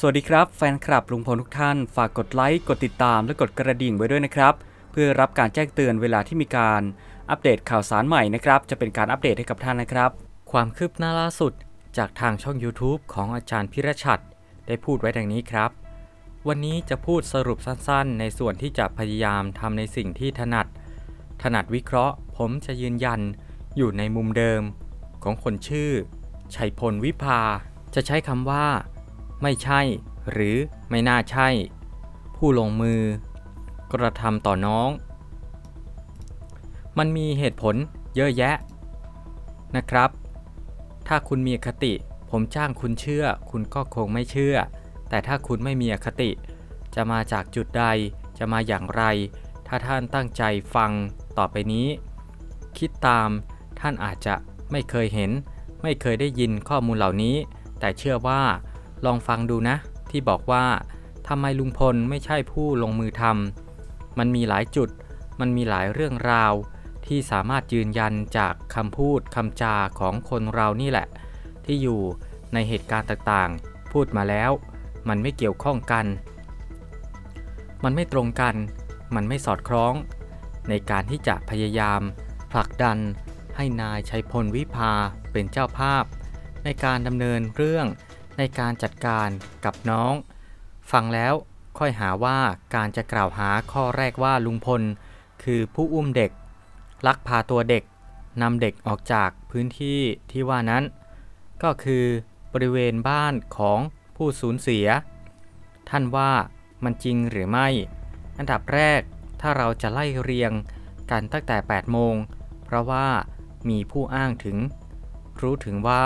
สวัสดีครับแฟนคลับลุงพลทุกท่าน ฝากกดไลค์ กดติดตามและกดกระดิ่งไว้ด้วยนะครับ เพื่อรับการแจ้งเตือนเวลาที่มีการอัปเดตข่าวสารใหม่นะครับ จะเป็นการอัปเดตให้กับท่านนะครับ ความคืบหน้าล่าสุดจากทางช่อง YouTube ของอาจารย์พิรชัด ได้พูดไว้ดังนี้ครับ วันนี้จะพูดสรุปสั้นๆ ในส่วนที่จะพยายามทำในสิ่งที่ถนัด ถนัดวิเคราะห์ ผมจะยืนยันอยู่ในมุมเดิม ของคนชื่อชัยพลวิภา จะใช้คำว่า ไม่ใช่ หรือไม่น่าใช่ ผู้ลงมือ กระทำต่อน้อง มันมีเหตุผลเยอะแยะ นะครับ ถ้าคุณมีคติ ผมจ้างคุณเชื่อ คุณก็คงไม่เชื่อ แต่ถ้าคุณไม่มีอคติ จะมาจากจุดใด จะมาอย่างไร ถ้าท่านตั้งใจฟังต่อไปนี้ คิดตามท่านอาจจะไม่เคยเห็น ไม่เคยได้ยินข้อมูลเหล่านี้ แต่เชื่อว่า ลองฟังดูนะ ที่บอกว่าทำไมลุงพลไม่ใช่ผู้ลงมือทำมันมีหลายจุด มันมีหลายเรื่องราว ที่สามารถยืนยันจากคำพูดคำจาของคนเรานี่แหละ ที่อยู่ในเหตุการณ์ต่างๆ พูดมาแล้ว มันไม่เกี่ยวข้องกัน มันไม่ตรงกัน มันไม่สอดคล้อง ในการที่จะพยายาม ผลักดันให้นายชัยพลวิภาเป็นเจ้าภาพ ในการดำเนินเรื่อง ในการจัดการกับน้อง ฟังแล้วค่อยหาว่าการจะกล่าวหาข้อแรกว่าลุงพล คือผู้อุ้มเด็ก ลักพาตัวเด็กนำเด็กออกจากพื้นที่ที่ว่านั้น ก็คือบริเวณบ้านของผู้สูญเสีย ท่านว่ามันจริงหรือไม่ อันดับแรกถ้าเราจะไล่เรียงกันตั้งแต่ 8 โมง เพราะว่ามีผู้อ้างถึง รู้ถึงว่า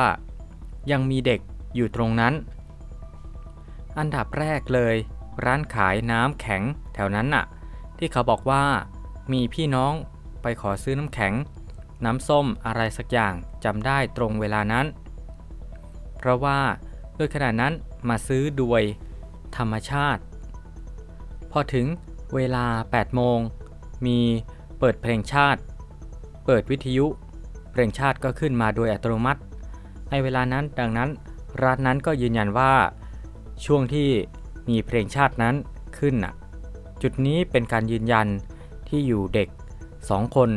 ยังมีเด็ก อยู่ตรงนั้น อันดับแรกเลย ร้านขายน้ำแข็งแถวนั้นน่ะ ที่เขาบอกว่า มีพี่น้องไปขอซื้อน้ำแข็ง น้ำส้มอะไรสักอย่างจำได้ตรงเวลานั้น เพราะว่าด้วยขณะนั้นมาซื้อด้วยธรรมชาติ พอถึงเวลา 8 โมง มีเปิดเพลงชาติ เปิดวิทยุ เพลงชาติก็ขึ้นมาโดยอัตโนมัติ ในเวลานั้นดังนั้น ร้านนั้นก็ยืนยันว่า ช่วงที่มีเพลงชาตินั้นขึ้นน่ะจุดนี้เป็นการยืนยันที่อยู่เด็กสองคน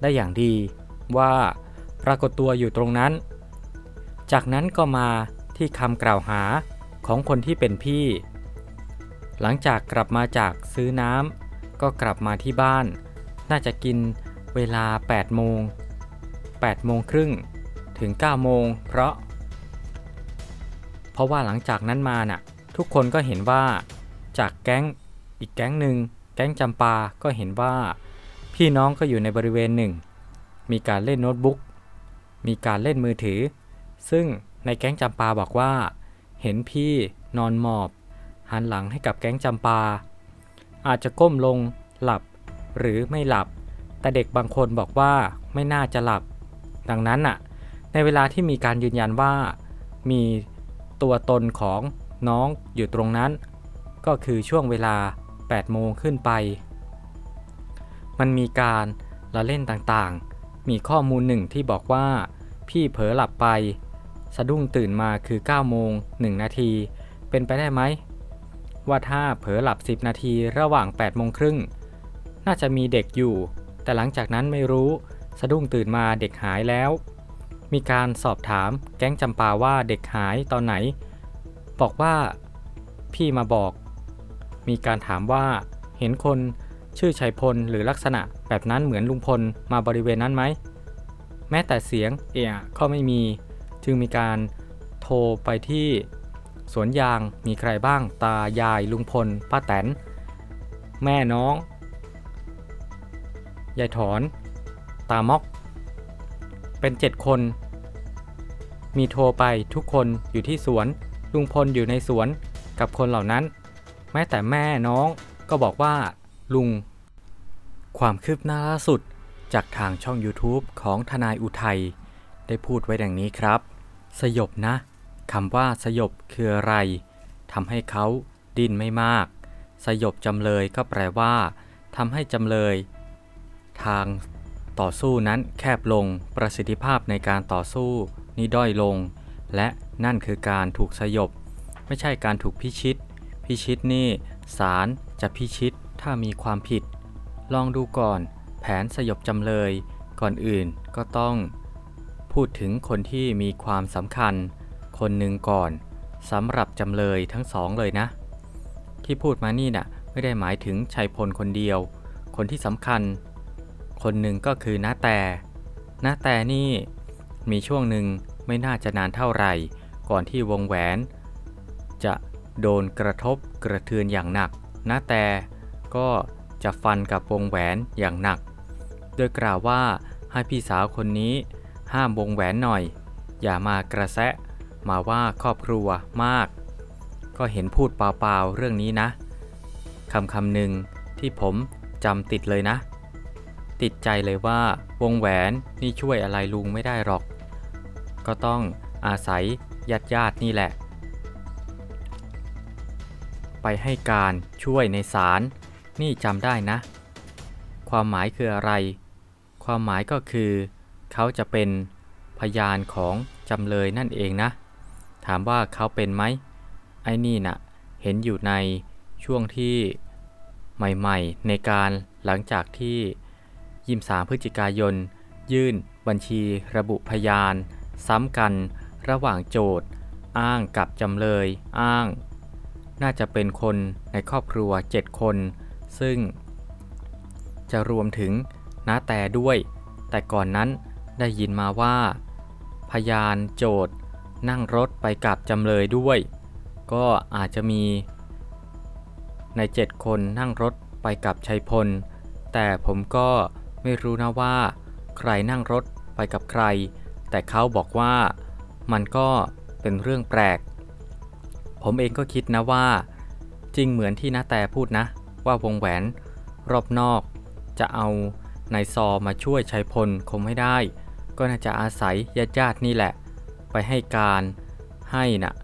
ได้อย่างดีว่าปรากฏตัวอยู่ตรงนั้น จากนั้นก็มาที่คำกล่าวหาของคนที่เป็นพี่ หลังจากกลับมาจากซื้อน้ำก็กลับมาที่บ้าน น่าจะกินเวลา 8 โมง 8 โมงครึ่งถึง 9 โมง เพราะ เพราะว่าหลังจากนั้นมาน่ะ ทุกคนก็เห็นว่าจากแก๊งอีกแก๊งหนึ่งแก๊งจำปาก็เห็นว่า พี่น้องก็อยู่ในบริเวณหนึ่ง มีการเล่นโน้ตบุ๊ก มีการเล่นมือถือ ซึ่งในแก๊งจำปาบอกว่า เห็นพี่นอนหมอบ หันหลังให้กับแก๊งจำปา อาจจะก้มลงหลับหรือไม่หลับ แต่เด็กบางคนบอกว่าไม่น่าจะหลับ ดังนั้นน่ะ ในเวลาที่มีการยืนยันว่ามี ตัวตนของน้องอยู่ตรงนั้น ก็คือช่วงเวลา 8 โมงขึ้นไป มันมีการละเล่นต่างๆ มีข้อมูลหนึ่งที่บอกว่า พี่เผลอหลับไป สะดุ้งตื่นมาคือ 9 โมง 1 นาที เป็นไปได้ไหม ว่าถ้าเผลอหลับ 10 นาทีระหว่าง 8 โมงครึ่ง น่าจะมีเด็กอยู่ แต่หลังจากนั้นไม่รู้ สะดุ้งตื่นมาเด็กหายแล้ว มีการสอบถามแก๊งจำปาว่าเด็กหายตอนไหน บอกว่าพี่มาบอก มีการถามว่าเห็นคนชื่อชัยพลหรือลักษณะแบบนั้นเหมือนลุงพลมาบริเวณนั้นไหม แม้แต่เสียงเอะก็ไม่มี จึงมีการโทรไปที่สวนยางมีใครบ้างตายายลุงพล ป้าแตน แม่น้อง ยายถอน ตามอก เป็นเจ็ดคน มีโทรไปทุกคนอยู่ที่สวน ลุงพลอยู่ในสวนกับคนเหล่านั้น แม้แต่แม่น้องก็บอกว่า ลุง ความคืบหน้าล่าสุดจากทางช่อง YouTube ของทนายอุทัย ได้พูดไว้ดังนี้ครับ สยบนะคำว่าสยบคืออะไรทำให้เขาดิ้นไม่มาก สยบจำเลยก็แปลว่าทำให้จำเลย ทาง ต่อสู้นั้นแคบลง ประสิทธิภาพในการต่อสู้นี้ด้อยลง และนั่นคือการถูกสยบ ไม่ใช่การถูกพิชิต พิชิตนี่ศาลจะพิชิตถ้ามีความผิด ลองดูก่อน แผนสยบจำเลย ก่อนอื่นก็ต้อง พูดถึงคนที่มีความสำคัญ คนหนึ่งก่อนสำหรับจำเลยทั้งสองเลยนะ ที่พูดมานี่น่ะไม่ได้หมายถึงชัยพลคนเดียว คนที่สำคัญ คนหนึ่งก็คือน้าแต่น้าแต่นี่มีช่วงหนึ่งไม่น่าจะนานเท่าไหร่ ก่อนที่วงแหวน จะโดนกระทบกระเทือนอย่างหนักน้าแต่ก็จะฟันกับวงแหวนอย่างหนัก โดยกล่าวว่าให้พี่สาวคนนี้ห้ามวงแหวนหน่อย อย่ามากระแสะมาว่าครอบครัวมาก ก็เห็นพูดเปล่าๆเรื่องนี้นะคำคำหนึ่งที่ผมจำติดเลยนะ ติดใจเลยว่าวงแหวนนี่ช่วยอะไรลุงไม่ได้หรอก ก็ต้องอาศัยญาติญาตินี่แหละ ไปให้การช่วยในศาลนี่จำได้นะ ความหมายคืออะไร ความหมายก็คือ เขาจะเป็นพยานของจำเลยนั่นเองนะ ถามว่าเขาเป็นไหมไอ้นี่น่ะเห็นอยู่ในช่วงที่ใหม่ ๆ ในการหลังจากที่ ยิมสามพฤศจิกายน ยื่น บัญชีระบุพยาน ซ้ำกัน ระหว่างโจทย์อ้างกับจำเลย อ้าง น่าจะเป็นคนในครอบครัว 7 คน ซึ่ง จะรวมถึงน้าแต่ด้วย แต่ก่อนนั้นได้ยินมาว่า พยานโจทย์นั่งรถไปกับจำเลยด้วย ก็อาจจะมี ใน 7 คนนั่งรถไปกับชัยพล แต่ผมก็ ไม่รู้นะว่า ใครนั่งรถไปกับใคร แต่เขาบอกว่ามันก็เป็นเรื่องแปลก ผมเองก็คิดนะว่า จริงเหมือนที่นาแต่พูดนะ ว่าวงแหวนรอบนอก จะเอานายซอมาช่วยชัยพลคงไม่ได้ ก็น่าจะอาศัยญาติญาตินี่แหละ ไปให้การให้นะ่ะ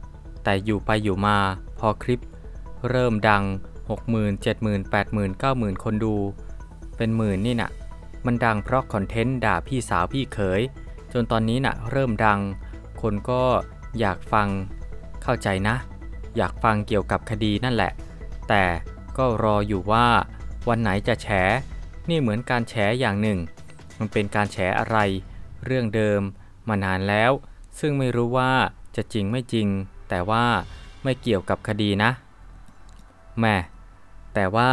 แต่อยู่ไปอยู่มาพอคลิป เริ่มดัง 60,000 70,000 80,000 90,000 คนดู เป็นหมื่นนี่น่ะ มันดังเพราะคอนเทนต์ด่าพี่สาวพี่เขย จนตอนนี้น่ะเริ่มดัง คนก็อยากฟังเข้าใจนะ อยากฟังเกี่ยวกับคดีนั่นแหละ แต่ก็รออยู่ว่าวันไหนจะแฉ นี่เหมือนการแฉอย่างหนึ่ง มันเป็นการแฉอะไร เรื่องเดิมมานานแล้ว ซึ่งไม่รู้ว่าจะจริงไม่จริง แต่ว่าไม่เกี่ยวกับคดีนะแม่แต่ว่า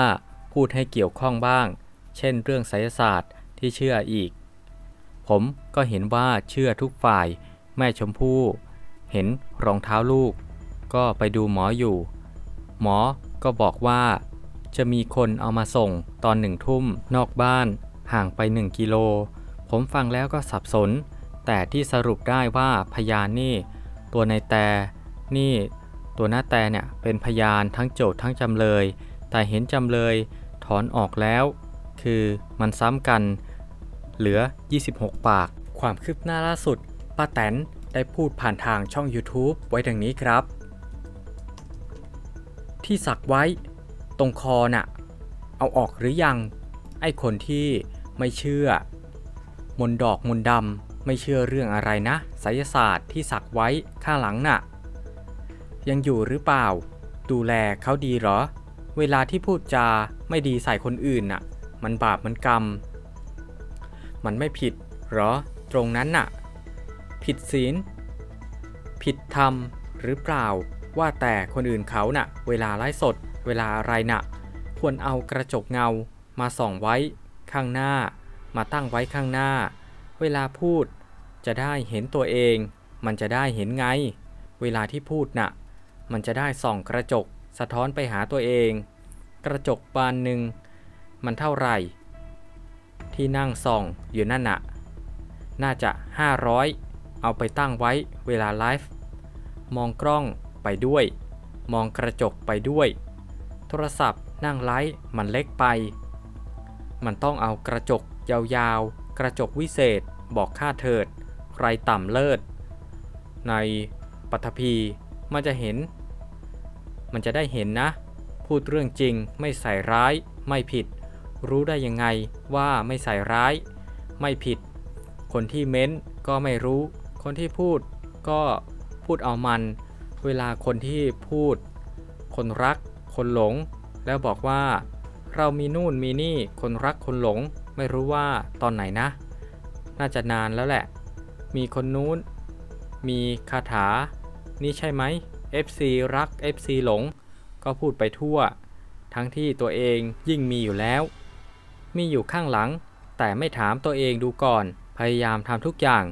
พูดให้เกี่ยวข้องบ้าง เช่นเรื่องไสยศาสตร์ ที่เชื่ออีก ผมก็เห็นว่าเชื่อทุกฝ่าย แม่ชมพู่เห็นรองเท้าลูก ก็ไปดูหมออยู่ หมอก็บอกว่า จะมีคนเอามาส่งตอนหนึ่งทุ่มนอกบ้านห่างไป1กิโล ผมฟังแล้วก็สับสน แต่ที่สรุปได้ว่าพยานนี่ ตัวในแต่นี่ตัวหน้าแต่เนี่ยเป็นพยานทั้งโจทย์ทั้งจำเลย แต่เห็นจำเลยถอนออกแล้ว คือมันซ้ำกัน เหลือ 26 ปาก ความคืบหน้าล่าสุดป้าแตนได้พูดผ่านทางช่อง YouTube ไว้ดังนี้ครับ ที่สักไว้ตรงคอน่ะ เอาออกหรือยัง ไอ้คนที่ไม่เชื่อ มนดอกมนดำไม่เชื่อเรื่องอะไรนะไสยศาสตร์ที่สักไว้ข้างหลังน่ะ ยังอยู่หรือเปล่า ดูแลเขาดีเหรอ เวลาที่พูดจาไม่ดีใส่คนอื่นน่ะ มันบาปมันกรรม มันไม่ผิดเหรอ ตรงนั้นน่ะ ผิดศีล ผิดธรรมหรือเปล่า ว่าแต่คนอื่นเขาน่ะ เวลาไลฟ์สด เวลาอะไรน่ะ ควรเอากระจกเงามาส่องไว้ ข้างหน้า มาตั้งไว้ข้างหน้า เวลาพูด จะได้เห็นตัวเอง มันจะได้เห็นไง เวลาที่พูดน่ะ มันจะได้ส่องกระจก สะท้อนไปหาตัวเอง กระจกบานหนึ่งมันเท่าไหร่ ที่นั่งส่องอยู่นั่นน่ะ น่าจะ 500 เอาไปตั้งไว้เวลาไลฟ์ มองกล้องไปด้วย มองกระจกไปด้วย โทรศัพท์นั่งไลฟ์มันเล็กไป มันต้องเอากระจกยาวๆ กระจกวิเศษบอกค่าเถิด ใครต่ำเลิศ ในปัทภีมันจะเห็น มันจะได้เห็นนะ พูดเรื่องจริงไม่ใส่ร้ายไม่ผิด รู้ได้ยังไงว่าไม่ใส่ร้าย ไม่ผิด คนที่เม้นก็ไม่รู้ คนที่พูดก็พูดเอามัน เวลาคนที่พูด คนรัก คนหลง แล้วบอกว่า เรามีนู่นมีนี่คนรักคนหลง ไม่รู้ว่าตอนไหนนะ น่าจะนานแล้วแหละ มีคนนู้น มีคาถา นี่ใช่ไหม FC รัก FC หลง ก็พูดไปทั่ว ทั้งที่ตัวเองยิ่งมีอยู่แล้ว มีอยู่ข้างหลัง แต่ไม่ถามตัวเองดูก่อน พยายามทำทุกอย่าง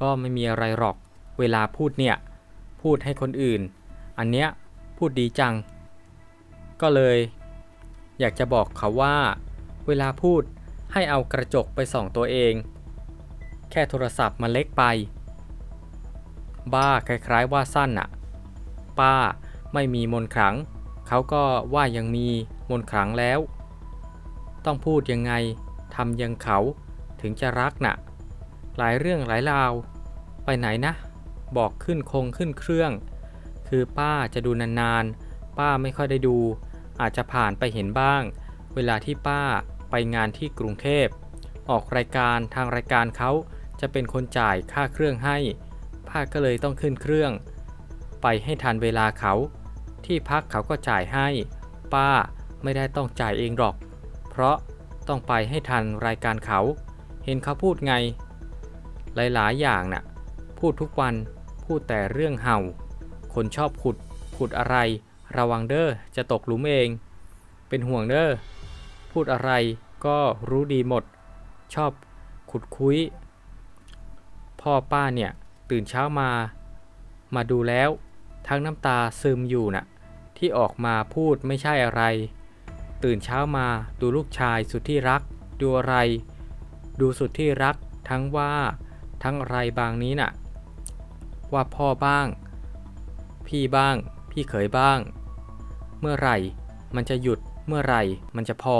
ก็ไม่มีอะไรหรอก เวลาพูดเนี่ย พูดให้คนอื่น อันเนี้ยพูดดีจัง ก็เลย อยากจะบอกเขาว่า เวลาพูดให้เอากระจกไปส่องตัวเอง แค่โทรศัพท์มันเล็กไป บ้าคล้ายๆว่าสั้นอะป้าไม่มีมนขลัง เขาก็ว่ายังมีมนขลังแล้ว ต้องพูดยังไงทำยังเขาถึงจะรักน่ะ หลายเรื่องหลายราว ไปไหนนะ บอกขึ้นคงขึ้นเครื่อง คือป้าจะดูนานๆ ป้าไม่ค่อยได้ดู อาจจะผ่านไปเห็นบ้าง เวลาที่ป้าไปงานที่กรุงเทพ ออกรายการทางรายการเขาจะเป็นคนจ่ายค่าเครื่องให้ ป้าก็เลยต้องขึ้นเครื่อง ไปให้ทันเวลาเขา ที่พักเขาก็จ่ายให้ ป้าไม่ได้ต้องจ่ายเองหรอก เพราะต้องไปให้ทันรายการเขา เห็นเขาพูดไง หลายๆ อย่างน่ะ พูดทุกวันพูดแต่เรื่องเห่า คนชอบขุด ขุดอะไร ระวังเด้อจะตกหลุมเอง เป็นห่วงเด้อพูดอะไรก็รู้ดีหมด ชอบขุดคุย พ่อป้าเนี่ย ตื่นเช้ามา มาดูแล้ว ทั้งน้ำตาซึมอยู่น่ะ ที่ออกมาพูดไม่ใช่อะไร ตื่นเช้ามาดูลูกชายสุดที่รัก ดูอะไร ดูสุดที่รัก ทั้งว่าทั้งอะไรบางนี้น่ะ ว่าพ่อบ้าง พี่บ้าง พี่เขยบ้าง เมื่อไหร่ มันจะหยุดเมื่อไหร่ มันจะพอ